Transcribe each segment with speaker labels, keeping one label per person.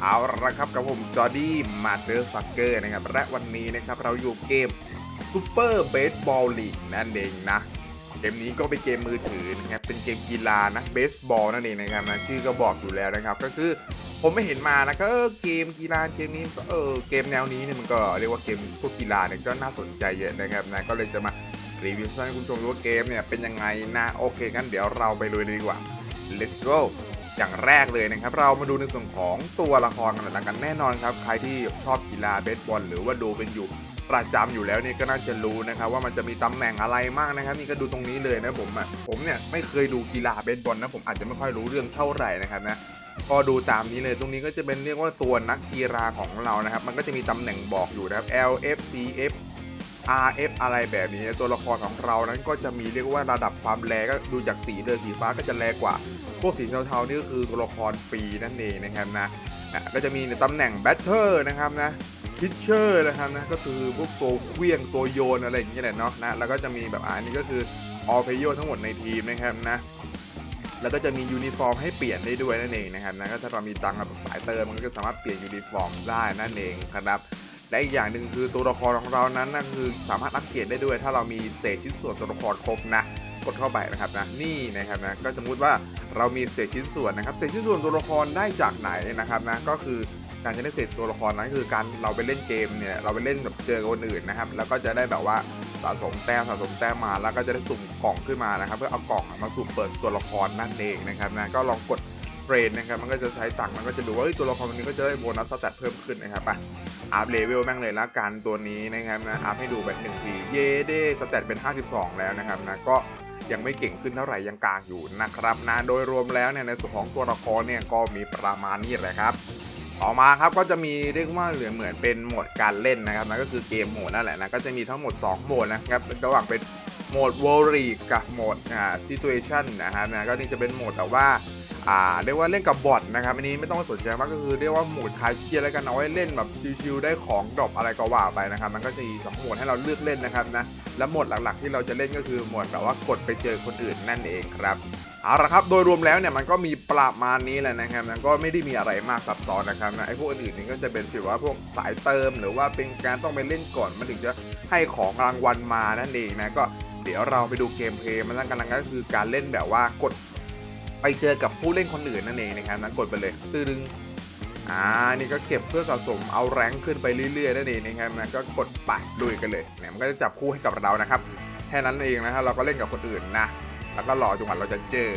Speaker 1: เอาละครับกับผมจอร์ดี้มาเดอร์ฟักเกอร์นะครับและวันนี้นะครับเราอยู่เกมซูเปอร์เบสบอลลีกนั่นเองนะ เกมนี้ก็เป็นเกมมือถือนะครับเป็นเกมกีฬานะเบสบอลนั่นเองนะครับนะชื่อก็บอกอยู่แล้วนะครับ ก็คือผมไม่เห็นมานะก็เกมกีฬาเกมนี้ก็เออเกมแนวนี้เนี่ยมันก็เรียกว่าเกมพวกกีฬาเนี่ยก็น่าสนใจเยอะนะครับนะก็เลยจะมารีวิวให้คุณผู้ชมดูว่าเกมเนี่ยเป็นยังไงนะโอเคงั้นเดี๋ยวเราไปลุยเลยดีกว่า let's go อย่างแรกเลยนะครับ เรามาดูในส่วนของตัวละครกันหน่อยละกันแน่นอนครับ ใครที่ชอบกีฬาเบสบอลหรือว่าดูเป็นอยู่ประจำอยู่แล้วเนี่ยก็น่าจะรู้นะครับว่ามันจะมีตำแหน่งอะไรมากนะครับนี่ก็ดูตรงนี้เลยนะผมอะผมเนี่ยไม่เคยดูกีฬาเบสบอลนะผมอาจจะไม่ค่อยรู้เรื่องเท่าไหร่นะครับนะก็ดูตามนี้เลยตรงนี้ก็จะเป็นเรียกว่าตัวนักกีฬาของเรานะครับ มันก็จะมีตำแหน่งบอกอยู่นะครับ L F C F RF อะไรแบบนี้ตัวละครของเรานั้นก็จะมีเรียกว่าระดับความแรงก็ดูจากสีเลยสีฟ้าก็จะแรงกว่า พวกสีเทาๆนี่ก็คือตัวละครฟรีนั่นเองนะครับนะก็จะมีในตำแหน่งแบทเทอร์นะครับนะพิชเชอร์นะครับนะก็คือพวกตัวเคลี้ยงตัวโยนอะไรอย่างเงี้ยแหละเนาะนะแล้วก็จะมีแบบอันนี้ก็คือออเพโยทั้งหมดในทีมนะครับนะแล้วก็จะมียูนิฟอร์มให้เปลี่ยนได้ด้วยนั่นเองนะครับนะก็ถ้าเรามีตังค์กับสายเติมมันก็สามารถเปลี่ยนยูนิฟอร์มได้นั่นเองครับ และอีกอย่างหนึ่งคือตัวละครของเรานั้นนะคือสามารถอัปเกรดได้ด้วย ถ้าเรามีเศษชิ้นส่วนตัวละครครบนะกดเข้าไปนะครับนะนี่นะครับนะก็สมมติว่าเรามีเศษชิ้นส่วนนะครับ เศษชิ้นส่วนตัวละครได้จากไหนนะครับนะก็คือการใช้เศษตัวละครนั้นคือการเราไปเล่นเกมเนี่ยเราไปเล่นแบบเจอคนอื่นนะครับ แล้วก็จะได้แบบว่าสะสมแต้มสะสมแต้มมาแล้วก็จะได้สุ่มกล่องขึ้นมานะครับ เพื่อเอากล่องมาสุ่มเปิดตัวละครนั่นเองนะครับนะก็ลองกด เทรนนะครับมันก็จะใช้ตังมันก็จะดูว่าตัวละครตัวนี้ก็จะได้โบนัสสแตทเพิ่มขึ้นนะครับไปอัพเลเวลแม่งเลยละกันตัวนี้นะครับนะอัพให้ดูแบบหนึ่งทีเย่เด้สแตทเป็น 52 แล้วนะครับนะก็ยังไม่เก่งขึ้นเท่าไหร่ยังกลางอยู่นะครับนะโดยรวมแล้วเนี่ยในส่วนของตัวละครเนี่ยก็มีประมาณนี้แหละครับต่อมาครับก็จะมีเรียกว่าเหลือเหมือนเป็นโหมดการเล่นนะครับนะก็คือเกมโหมดนั่นแหละนะก็จะมีทั้งหมด 2 โหมดนะครับระหว่างเป็นโหมด w o r r y กับโหมดอ่า situation นะครับนะก็นี่จะเป็นโหมดแต่ว่า อ่าเรียกว่าเล่นกับบอทนะครับอันนี้ไม่ต้องสนใจมากก็คือเรียกว่าโหมดคลายเครียดแล้วกันเอาไว้เล่นแบบชิวๆได้ของดรอปอะไรก็ว่าไปนะครับ มันก็จะมีสองโหมดให้เราเลือกเล่นนะครับนะและโหมดหลักๆ ที่เราจะเล่นก็คือโหมดแบบว่ากดไปเจอคนอื่นนั่นเองครับเอาละครับโดยรวมแล้วเนี่ยมันก็มีประมาณนี้แหละนะครับนะก็ไม่ได้มีอะไรมากซับซ้อนนะครับนะไอ้พวกอื่นๆนี่ก็จะเป็นฟีลว่าพวกสายเติมหรือว่าเป็นการต้องไปเล่นก่อนมันถึงจะให้ของรางวัลมานั่นเองนะก็เดี๋ยวเราไปดูเกมเพลย์มันกันก็คือการเล่นแบบว่ากด ไปเจอกับผู้เล่นคนอื่นนั่นเองนะครับนั้นกดไปเลยตื้อดึงอ่านี่ก็เก็บเพื่อสะสมเอาแรงขึ้นไปเรื่อยๆนั่นเองนะครับนะก็กดไปลุยกันเลยเนี่ยมันก็จะจับคู่ให้กับเรานะครับแค่นั้นเองนะครับเราก็เล่นกับคนอื่นนะแล้วก็รอจนกว่าเราจะเจอ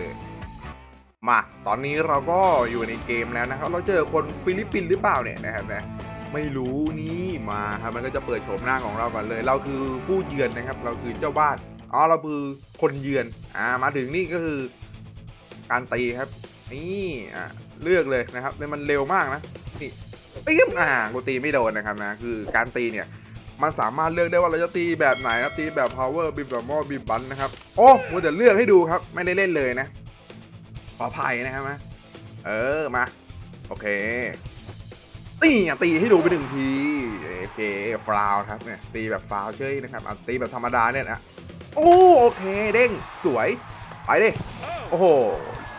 Speaker 1: มา ตอนนี้เราก็อยู่ในเกมแล้วนะครับ เราเจอคนฟิลิปปินส์หรือเปล่าเนี่ยนะครับนะไม่รู้นี่มาครับมันก็จะเปิดโฉมหน้าของเราก่อนเลย เราคือผู้เยือนนะครับ เราคือเจ้าบ้านอ๋อเราคือคนเยือนอ่ามาถึงนี่ก็คือ การตีครับ นี่อะเลือกเลยนะครับเนี่ยมันเร็วมากนะนี่ตีบอ่ากูตีไม่โดนนะครับนะคือการตีเนี่ยมันสามารถเลือกได้ว่าเราจะตีแบบไหนนะครับตีแบบ power บีบแบบมอบีบบันนะครับโอ้มัวแต่เลือกให้ดูครับ ไม่ได้เล่นเลยนะขออภัยนะครับนะเออมาโอเคตีอะตีให้ดูไปหนึ่งทีโอเคฟาวครับเนี่ยตีแบบฟาวเฉยนะครับเอาตีแบบธรรมดาเนี่ยนะโอ้โอเคเด้งสวยไปดิโอ้โห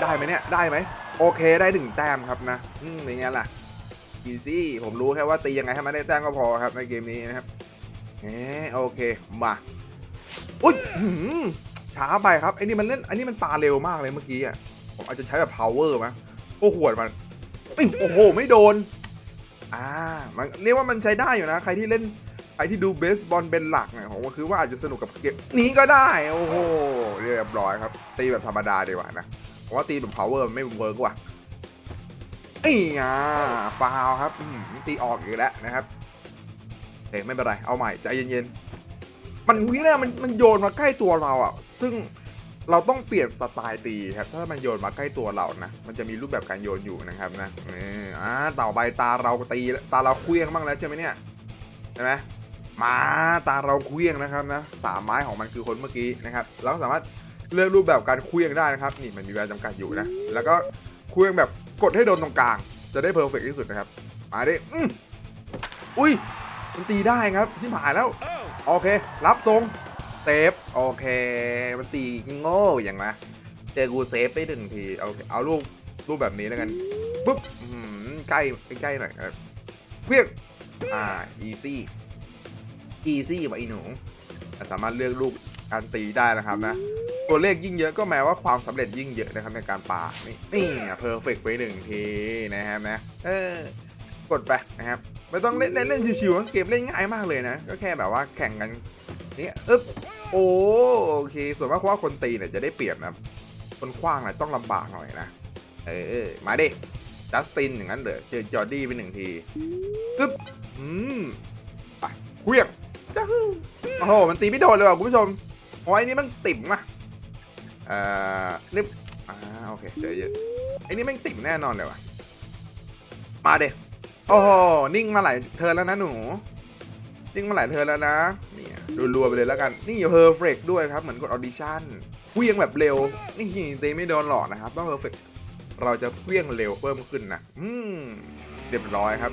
Speaker 1: ได้ไหมเนี่ย ได้ไหม โอเคได้หนึ่งแต้มครับนะอืมอย่างเงี้ยล่ะอีซี่ผมรู้แค่ว่าตียังไงให้มันได้แต้มก็พอครับในเกมนี้นะครับเออโอเค มาอุ้ยช้าไปครับไอ้นี่มันเล่นไอันนี้มันปาเร็วมากเลยเมื่อกี้อะผมอาจจะใช้แบบ power มั้ยโอ้หวดมันปิ้งโอ้โห ไม่โดน อ่า มันเรียกว่ามันใช้ได้อยู่นะ ใครที่เล่น ใครที่ดูเบสบอลเป็นหลักเนี่ยผมก็คือว่าอาจจะสนุกกับเกมนี้ก็ได้ โอ้โห เรียบร้อยครับ ตีแบบธรรมดาดีกว่านะ ผมว่าตีแบบ power มันไม่เวิร์กว่ะไอ้ยาฟาวครับตีออกอีกแล้วนะครับเอ้ยไม่เป็นไร เอาใหม่ใจเย็นๆ มันวิ่งเนี่ยมันมันโยนมาใกล้ตัวเราอะ ซึ่งเราต้องเปลี่ยนสไตล์ตีครับ ถ้ามันโยนมาใกล้ตัวเรานะ มันจะมีรูปแบบการโยนอยู่นะครับนะนี่อ่าต่อไปตาเราตีตาเราเคลี้ยงบ้างแล้วใช่ไหมเนี่ยใช่ไหมมาตาเราเคลี้ยงนะครับนะสามไม้ของมันคือคนเมื่อกี้นะครับ เราก็สามารถ เลือกรูปแบบการเคลี้ยงได้นะครับ นี่มันมีเวลาจำกัดอยู่นะ แล้วก็เคลี้ยงแบบกดให้โดนตรงกลาง จะได้เพอร์เฟกที่สุดนะครับ มาดิอืมอุ้ยมันตีได้ครับที่หายแล้ว โอเค รับทรงเซฟโอเค มันตีโง่อย่างนะเจอกูเซฟไปหนึ่งทีโอเคเอาลูกรูปแบบนี้แล้วกันปุ๊บใกล้ใกล้หน่อยครับเพียงอ่า easy easy มาอีหนูสามารถเลือกลูกการตีได้นะครับนะ ตัวเลขยิ่งเยอะก็แม้ว่าความสำเร็จยิ่งเยอะนะครับในการปานี่นี่เพอร์เฟกไปหนึ่งทีนะครับนะ เออกดไปนะครับไม่ต้องเล่นเล่นชิวๆนะเกมเล่นง่ายมากเลยนะ ก็แค่แบบว่าแข่งกันนี่อึ๊บโอ้โอเค ส่วนมากเพราะว่าคนตีเนี่ยจะได้เปรียบนะคนคว้างเนี่ยต้องลำบากหน่อยนะ เออมาดิจัสตินอย่างนั้นเด้อเจอจอร์ดี้ไปหนึ่งทีกึ๊บอืมไปเคลี้ยงจ้าโอ้โหมันตีไม่โดนเลยว่ะคุณผู้ชมโอ้ยนี่มันติ่มอะ อ่อนี่อ่าโอเคเจอเยอะไอ้นี่แม่งติ่มแน่นอนเลยว่ะ มาเด้โอ้โห นิ่งมาหลายเธอแล้วนะหนู นิ่งมาหลายเธอแล้วนะ เนี่ยรัวๆไปเลยแล้วกัน นี่เพอร์เฟกด้วยครับ เหมือนกดออดิชั่นเคลี้ยงแบบเร็ว นี่ตีไม่โดนหลอกนะครับ ต้องเพอร์เฟกเราจะเคลื่องเร็วเพิ่มขึ้นนะ อืม เรียบร้อยครับ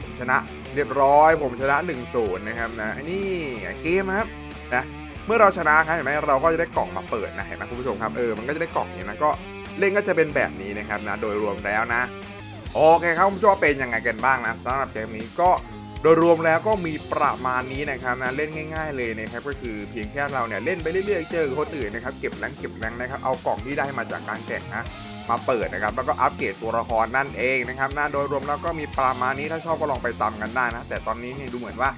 Speaker 1: ผมชนะ เรียบร้อย ผมชนะ1นศูนย์นะครับนะ ไอ้นี่เกมครับ นะ เมื่อเราชนะครับเห็นไหมเราก็จะได้กล่องมาเปิดนะเห็นไหมคุณผู้ชมครับเออมันก็จะได้กล่องอย่างนี้นะก็เล่นก็จะเป็นแบบนี้นะครับนะโดยรวมแล้วนะโอเคครับคุณผู้ชมว่าเป็นยังไงกันบ้างนะสำหรับเกมนี้ก็โดยรวมแล้วก็มีประมาณนี้นะครับนะเล่นง่าย ๆ เลยนะครับก็คือเพียงแค่เราเนี่ยเล่นไปเรื่อยๆเจอคนอื่นนะครับเก็บแรงเก็บแรงนะครับเอากล่องที่ได้มาจากการแข่งนะมาเปิดนะครับแล้วก็อัปเกรดตัวละครนั่นเองนะครับนะโดยรวมแล้วก็มีประมาณนี้ถ้าชอบก็ลองไปตามกันได้นะแต่ตอนนี้นี่ดูเหมือนว่า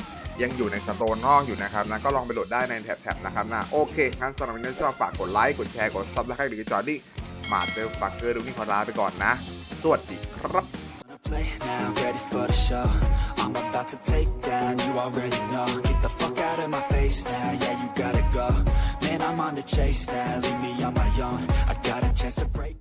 Speaker 1: ยังอยู่ในสโตนนอกอยู่นะครับนะก็ลองไปโหลดได้ในแท็บๆนะครับนะโอเคงั้นสำหรับวันนี้ชอบฝากกดไลค์กดแชร์กดซับสไครต์หรือจอดี้มาเจอฟักเกอร์ดูนี่ขอลาไปก่อนนะ สวัสดีครับ
Speaker 2: Play now, ready for the show. I'm about to take down, you already know. Get the fuck out of my face now, yeah, you gotta go. Man, I'm on the chase now, leave me on my own. I got a chance to break.